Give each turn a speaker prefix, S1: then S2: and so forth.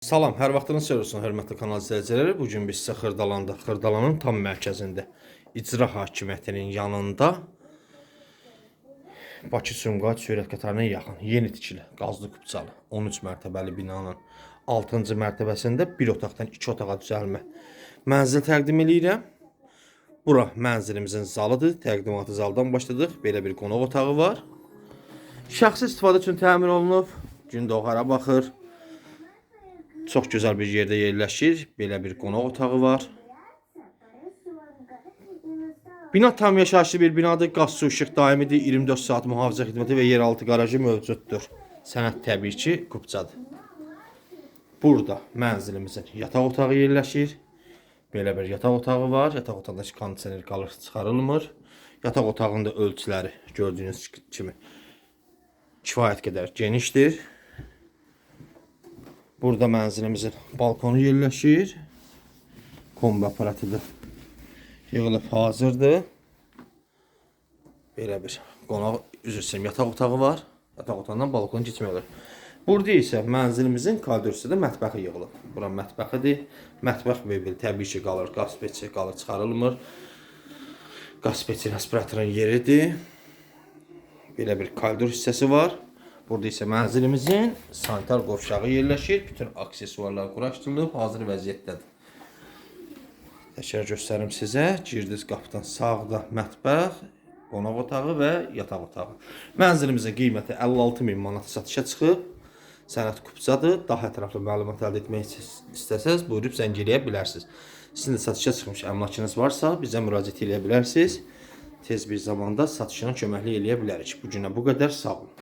S1: Salam, hər vaxtınız xeyir olsun, hörmətli kanal izləyiciləri. Bu gün biz sizə Xırdalanda, Xırdalanın tam mərkəzində, icra hakimiyyətinin yanında Bakı Sumqayıt sürət qatarına yaxın, yeni tikili, qazlı kupçalı, 13 mərtəbəli binanın 6-cı mərtəbəsində bir otaqdan 2 otağa düzəlmə mənzil təqdim eləyirəm. Bura mənzilimizin zalıdır. Təqdimatı zaldan başladıq. Belə bir qonaq otağı var. Şəxsi istifadə üçün təmin olunub. Gün doğara baxır. Çox gözəl bir yerdə yerləşir. Belə bir qonaq otağı var. Bina tam yaşayışlı bir binadır. Qaz, su, işıq daimidir. 24 saat mühafizə xidməti və yeraltı qarajı mövcuddur. Sənəd təbii ki, kupçadır. Burada mənzilimizin yataq otağı yerləşir. Belə bir yataq otağı var. Yataq otağında kondisioner qalır, çıxarılmır. Yataq otağında ölçüləri gördüyünüz kimi kifayət qədər genişdir. Burada mənzilimizin balkonu yerləşir. Kombi aparatı da yığılıb hazırdır. Belə bir qonaq üzr istəyirəm yataq otağı var. Yataq otağından balkona keçmək olur. Burada isə mənzilimizin koridorunda mətbəxi yığılıb. Bura mətbəxidir. Mətbəx mebeli təbii ki qalır, qaz peçi qalır, çıxarılmır. Qaz peçi respiratorun yeridir. Belə bir koridor hissəsi var. Burada isə mənzilimizin sanitar qovşağı yerləşir. Bütün aksesuarlar quraşdırılıb, hazır vəziyyətdədir. Təkrar göstərim sizə. Girdiniz qapıdan sağda mətbəx, qonaq otağı və yataq otağı. Mənzilimizin qiyməti 56 min manat satışa çıxıb. Sənət kupçadır. Daha ətraflı məlumat əldə etmək ist- istəsəz, buyurub zəng eləyə bilərsiniz. Sizin də satışa çıxmış əmlakınız varsa, bizə müraciət eləyə bilərsiniz. Tez bir zamanda satışına köməklik eləyə bilərik. Bu günə bu qədər. Sağ olun.